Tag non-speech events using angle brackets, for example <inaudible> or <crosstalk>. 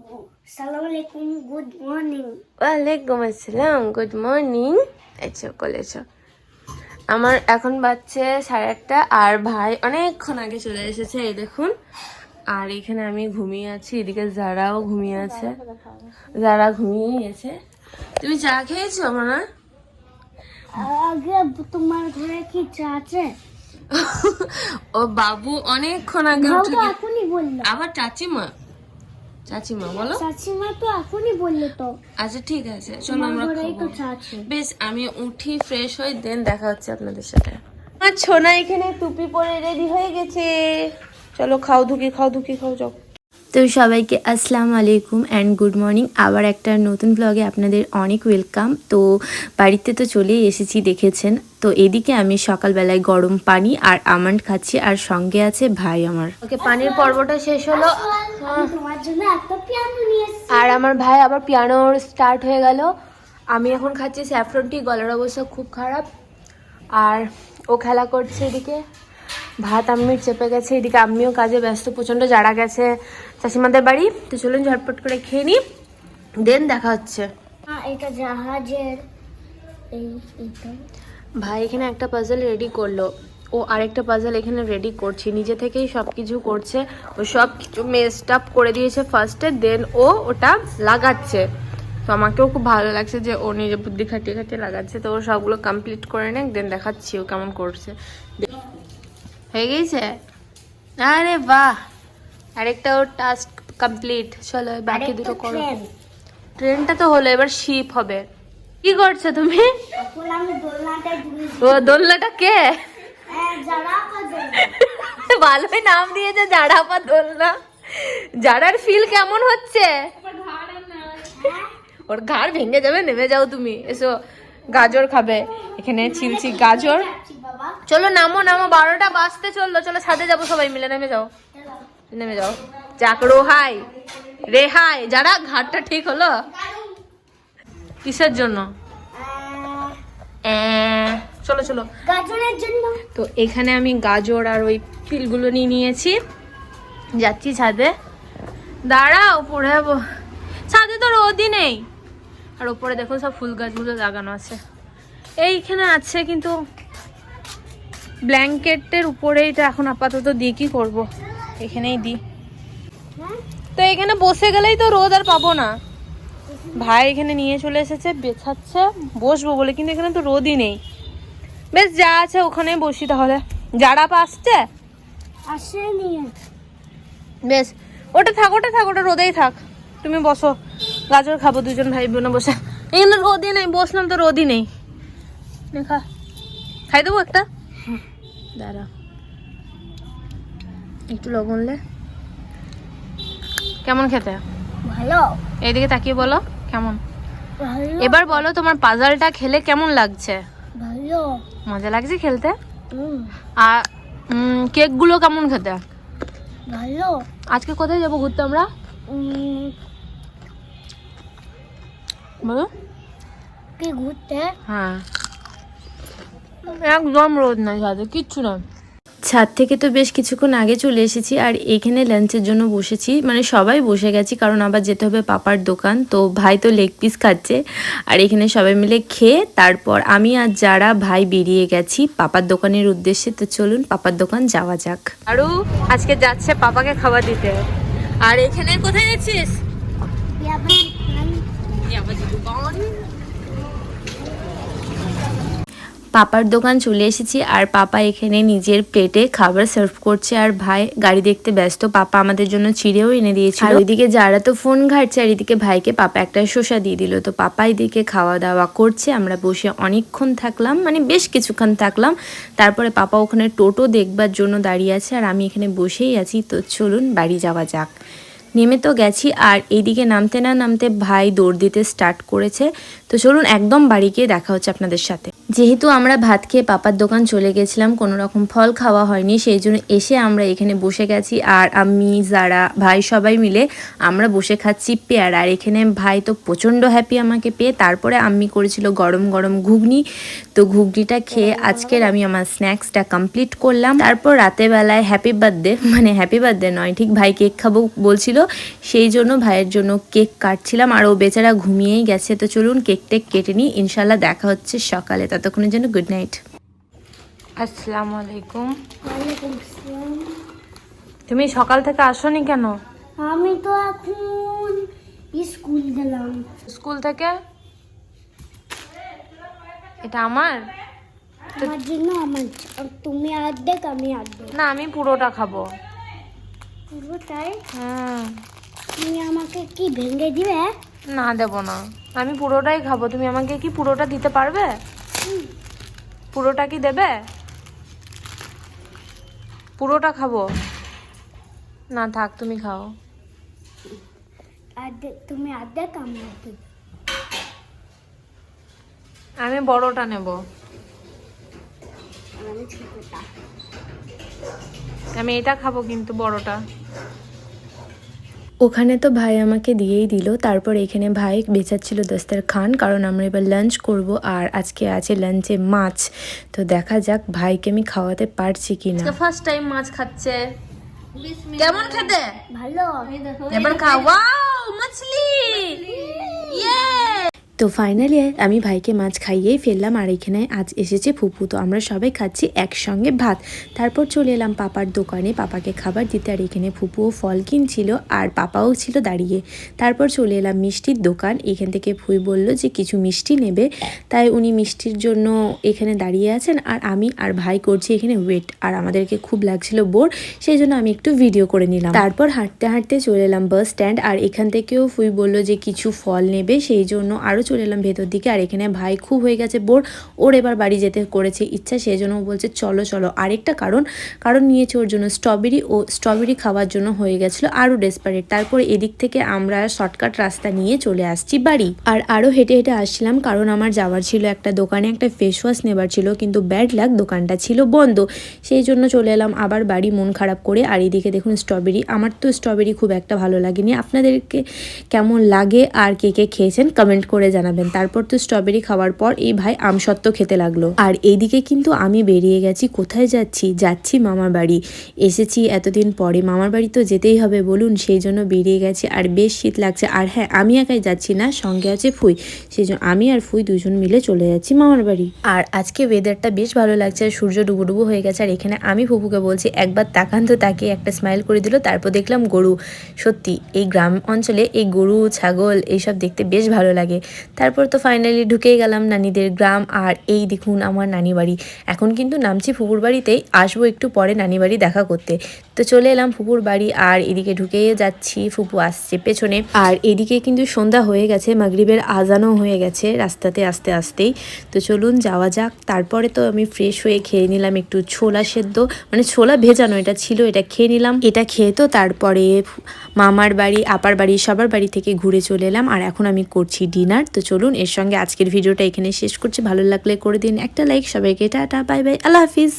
আলাইকুম good morning ওয়ালাইকুম আসসালাম গুড মর্নিং এসো আমার এখন বাচ্চে সাড়ে আটটা আর ভাই অনেকক্ষণ আগে চলে এসেছে এই দেখুন। আর এখানে আমি ঘুমিয়ে আছি এদিকে যারাও ঘুমিয়ে আছে। যারা ঘুমিয়ে গেছে তুমি চা খেয়েছো মানা আগে তোমার ঘরে কি চা আছে? ও বাবু অনেকক্ষণ আগে উঠে আবার চাচিমা? চাচিমা বলো। চাচিমা তো এখনই বলল তো। আচ্ছা ঠিক আছে চলো আমরা তো বেশ আমি উঠি ফ্রেশ হই দেন দেখা হচ্ছে আপনাদের সাথে। আমার ছোনা এখানে টুপি পরে রেডি হয়ে গেছে। চলো খাও ধুকি খাও ধুকি খাও যাও। তো সবাইকে আসসালামু আলাইকুম অ্যান্ড গুড মর্নিং আবার একটা নতুন ব্লগে আপনাদের অনেক ওয়েলকাম তো বাড়িতে তো চলেই এসেছি দেখেছেন? তো এদিকে আমি সকালবেলায় গরম পানি আর আমন্ড খাচ্ছি আর সঙ্গে আছে ভাই আমার। ওকে পানির পর্বটা শেষ হলো। আর আমার ভাই আবার পিয়ানোর স্টার্ট হয়ে গেল। আমি এখন খাচ্ছি স্যাফরন টি গলার অবস্থা খুব খারাপ। আর ও খেলা করছে এদিকে। ভাত আম্মির চেপে গেছে এদিকে আম্মিও কাজে ব্যস্ত প্রচণ্ড যারা গেছে। চাষিমাদের বাড়ি। তো চলুন ঝটপট করে খেয়ে নিই দেন দেখা হচ্ছে। হ্যাঁ, এটা জাহাজের এই ভাই এখানে একটা পাজল রেডি করল। ও আরেকটা পাজল এখানে রেডি করছি। নিজে থেকেই সব কিছু করছে। ও সব কিছু মেস্ট আপ করে দিয়েছে ফার্স্টে দেন ও ওটা লাগাচ্ছে। তো আমাকেও খুব ভালো লাগছে যে ও নিজে বুদ্ধি খাটিয়ে খাটিয়ে লাগাচ্ছে। তো ও সবগুলো কমপ্লিট করে নেক দেন দেখাচ্ছি ও কেমন করছে। হয়ে গেছে আরে বাহ! আরেকটা ওর টাস্ক কমপ্লিট চলো বাকি দুটো করো। ট্রেনটা তো হলো এবার শিপ হবে। কি করছ তুমি? ও দোলনাটা কে? যারা <laughs> ভালোই নাম দিয়েছে জাড়াপা দোলনা। জাড়ার ফিল কেমন হচ্ছে? ওর ঘাড় ভেঙে যাবে নেমে যাও তুমি। এসো গাজর খাবে। এখানে ছিলছি গাজর। চলো নামো নামো। বারোটা বাজতে চলল। চলো ছাদে যাব সবাই মিলে নেমে যাও। নেমে যাও যাক রোহাই রেহাই যারা ঘাটটা ঠিক হলো কিসের জন্য চলো চলো গাজরের জন্য তো এখানে আমি গাজর আর ওই পিলগুলো নিয়ে নিয়েছি। যাচ্ছি ছাদে। দাঁড়াও পড়ে যাব। ছাদে তো রোদই নেই। আর ওপরে দেখো সব ফুল গাছগুলো লাগানো আছে। এইখানে আছে কিন্তু ব্ল্যাঙ্কেটের উপরেই তো এখন আপাতত দিয়ে কি করব? এখানেই দিই হ্যাঁ তো এখানে বসে গেলেই তো রোদ আর পাবো না। ভাই এখানে নিয়ে চলে এসেছে বেছাচ্ছে বসবো বলে কিন্তু এখানে তো রোদই নেই। বেশ যা আছে ওখানে বসি তাহলে। যারা আসছে? বেশ ওটা থাক ওটা থাক ওটা রোদেই থাক। তুমি বসো গাজর খাব দুজন ভাই বোনে বসে। এখানে রোদই নেই বসলাম তো রোদই নেই। খা। খাই দেবো একটা? দাঁড়া। একটু লবণ লে। কেমন খেতে? ভালো। এইদিকে তাকিয়ে বলো কেমন? এবার বলো তোমার পাজালটা খেলে কেমন লাগছে? ভালো। মজা লাগছে খেলতে? আর কেকগুলো কেমন খেতে? ভালো। আজকে কোথায় যাব ঘুরতে আমরা? বলো। কি ঘুরতে? হ্যাঁ। একদম রোদ নাই কিচ্ছু না ছাদ থেকে তো বেশ কিছুক্ষণ আগে চলে এসেছি আর এখানে লাঞ্চের জন্য বসেছি। মানে সবাই বসে গেছি কারণ আবার যেতে হবে পাপার দোকান। তো ভাই তো লেগ পিস খাচ্ছে আর এখানে সবাই মিলে খেয়ে তারপর আমি আর যারা ভাই বেরিয়ে গেছি পাপার দোকানের উদ্দেশ্যে। তো চলুন পাপার দোকান যাওয়া যাক। আরু আজকে যাচ্ছে পাপাকে খাবার দিতে। আর এখানে কোথায় গেছিস পাপার দোকান চলে এসেছি আর পাপা এখানে নিজের প্লেটে খাবার সার্ভ করছে আর ভাই গাড়ি দেখতে ব্যস্ত, পাপা আমাদের জন্য চিড়েও এনে দিয়েছিল। আর ওইদিকে যারা তো ফোন ঘাটছে আর এদিকে ভাইকে পাপা একটা শসা দিয়ে দিল। তো পাপা এদিকে খাওয়া দাওয়া করছে, আমরা বসে অনেকক্ষণ থাকলাম মানে বেশ কিছুক্ষণ থাকলাম। তারপরে পাপা ওখানে টোটো দেখবার জন্য দাঁড়িয়ে আছে আর আমি এখানে বসেই আছি। তো চলুন বাড়ি যাওয়া যাক। নেমে তো গেছি, আর এইদিকে নামতে না নামতে ভাই দৌড় দিতে স্টার্ট করেছে। তো চলুন একদম বাড়ি গিয়ে দেখা হচ্ছে আপনাদের সাথে। যেহেতু আমরা ভাত খেয়ে পাপার দোকান চলে গেছিলাম, কোনো রকম ফল খাওয়া হয়নি, সেই জন্য এসে আমরা এখানে বসে গেছি, আর আমি, যারা, ভাই সবাই মিলে আমরা বসে খাচ্ছি পেয়ারা। আর এখানে ভাই তো প্রচণ্ড হ্যাপি আমাকে পেয়ে, তারপরে আমি করেছিল গরম গরম ঘুগনি। তো ঘুগনিটা খেয়ে আজকের আমি আমার স্ন্যাক্সটা কমপ্লিট করলাম। তারপর রাতের বেলায় হ্যাপি বার্থডে মানে হ্যাপি বার্থডে নয়, ঠিক ভাই কেক খাব বলছিল। সেই জন্য ভাইয়ের জন্য কেক কাটছিলাম আর ও বেচারা ঘুমিয়েই গেছে। তো চলুন কেক টেক কেটে নিই। ইনশাল্লাহ দেখা হচ্ছে সকালে। ততক্ষণের জন্য গুড নাইট। আসসালামু আলাইকুম। তুমি সকাল থেকে আসোনি কেন? আমি তো এখন স্কুল গেলাম। স্কুল থেকে? এটা আমার? আমার জন্য আমার আর তুমি অর্ধেক আমি অর্ধেক না আমি পুরোটা খাব। পুরোটাই হুম। তুমি আমাকে কি ভেঙে দিবে? না দেবো না। আমি পুরোটাই খাব। তুমি আমাকে কি পুরোটা দিতে পারবে? পুরোটা কি দেবে? পুরোটা খাব। না থাক তুমি খাও। তুমি অর্ধেক আমি বড়টা নেব। আমি এটা খাব কিন্তু বড়টা। ওখানে তো ভাই আমাকে দিয়েই দিল তারপর এখানে ভাই বেচাচ্ছিল দস্তার খান কারণ আমরা এবার লাঞ্চ করব আর আজকে আছে লাঞ্চে মাছ। তো দেখা যাক ভাইকে আমি খাওয়াতে পারছি কি না। ফার্স্ট টাইম মাছ খাচ্ছে। কেমন খেতে? ভালো। এবার খাও। ওয়াও মাছলি। ইয়ে তো ফাইনালি আমি ভাইকে মাছ খাইয়েই ফেললাম আর এখানে আজ এসেছে ফুপু। তো আমরা সবাই খাচ্ছি একসঙ্গে ভাত। তারপর চলে এলাম পাপার দোকানে। পাপাকে খাবার দিতে আর এখানে ফুপুও ফল কিনছিল আর পাপাও ছিল দাঁড়িয়ে। তারপর চলে এলাম মিষ্টির দোকান। এখান থেকে ফুই বলল যে কিছু মিষ্টি নেবে। তাই উনি মিষ্টির জন্য এখানে দাঁড়িয়ে আছেন আর আমি আর ভাই করছি এখানে ওয়েট আর আমাদেরকে খুব লাগছিল বোর, সেই জন্য আমি একটু ভিডিও করে নিলাম। তারপর হাঁটতে হাঁটতে চলে এলাম বাস স্ট্যান্ড আর এখান থেকেও ফুই বলল যে কিছু ফল নেবে, সেই জন্য আরও চলে এলাম ভেতর দিকে। আর এখানে ভাই খুব হয়ে গেছে বোর। ওর এবার বাড়ি যেতে করেছে ইচ্ছা সেই জন্য বলছে, চলো চলো। আরেকটা কারণ কারণ নিয়েছে ওর জন্য স্ট্রবেরি ও স্ট্রবেরি খাওয়ার জন্য হয়ে গেছিল আরও ডেসপারেট তারপর এদিক থেকে আমরা শর্টকাট রাস্তা নিয়ে চলে আসছি বাড়ি। আর আরও হেঁটে হেঁটে আসছিলাম, কারণ আমার যাওয়ার ছিল একটা দোকানে একটা ফেস ওয়াশ নেবার ছিল, কিন্তু ব্যাড লাগ দোকানটা ছিল বন্ধ। সেই জন্য চলে এলাম আবার বাড়ি, মন খারাপ করে। আর এদিকে দেখুন স্ট্রবেরি আমার তো স্ট্রবেরি খুব একটা ভালো লাগেনি। আপনাদেরকে কেমন লাগে আর কে কে খেয়েছেন কমেন্ট করে জানাবেন। তারপর তো স্ট্রবেরি খাওয়ার পর এই ভাই আমসত্ত্ব খেতে লাগল। আর এইদিকে কিন্তু আমি বেরিয়ে গেছি, কোথায় যাচ্ছি? যাচ্ছি মামার বাড়ি। এসেছি এতদিন পরে, মামার বাড়ি তো যেতেই হবে বলুন, সেই জন্য বেরিয়ে গেছি। আর বেশ শীত লাগছে। আর হ্যাঁ আমি একাই যাচ্ছি না, সঙ্গে আছে ফুই। সেই জন্য আমি আর ফুই দুজন মিলে চলে যাচ্ছি মামার বাড়ি। আর আজকে ওয়েদারটা বেশ ভালো লাগছে, আর সূর্য ডুবুডুবু হয়ে গেছে। আর এখানে আমি ফুপুকে বলছি, একবার তাকান তো তাকে একটা স্মাইল করে দিল, তারপর দেখলাম গরু। সত্যি, এই গ্রাম অঞ্চলে এই গরু, ছাগল, এইসব দেখতে বেশ ভালো লাগে। তারপর তো ফাইনালি ঢুকেই গেলাম নানিদের গ্রাম, আর এই দেখুন আমার নানি বাড়ি। এখন কিন্তু নামছি ফুপুর বাড়িতেই, আসব একটু পরে নানি বাড়ি দেখা করতে। তো চলে এলাম ফুপুর বাড়ি, আর এদিকে ঢুকেই যাচ্ছি, ফুপু আসছে পেছনে। আর এদিকে কিন্তু সন্ধ্যা হয়ে গেছে, মাগরিবের আজানও হয়ে গেছে রাস্তাতে আস্তে আস্তেই। তো চলুন যাওয়া যাক, তারপরে তো আমি ফ্রেশ হয়ে খেয়ে নিলাম একটু ছোলা সেদ্ধ। মানে ছোলা ভেজানো, এটা ছিল, এটা খেয়ে নিলাম। এটা খেয়ে তো তারপরে মামার বাড়ি, আপার বাড়ি, সবার বাড়ি থেকে ঘুরে চলে এলাম। আর এখন আমি করছি ডিনার তো চলুন, এর সঙ্গে আজকের ভিডিওটা এখানে শেষ করছি। ভালো লাগলে করে দিন একটা লাইক সবাইকে, টাটা বাই বাই আল্লাহ হাফিজ।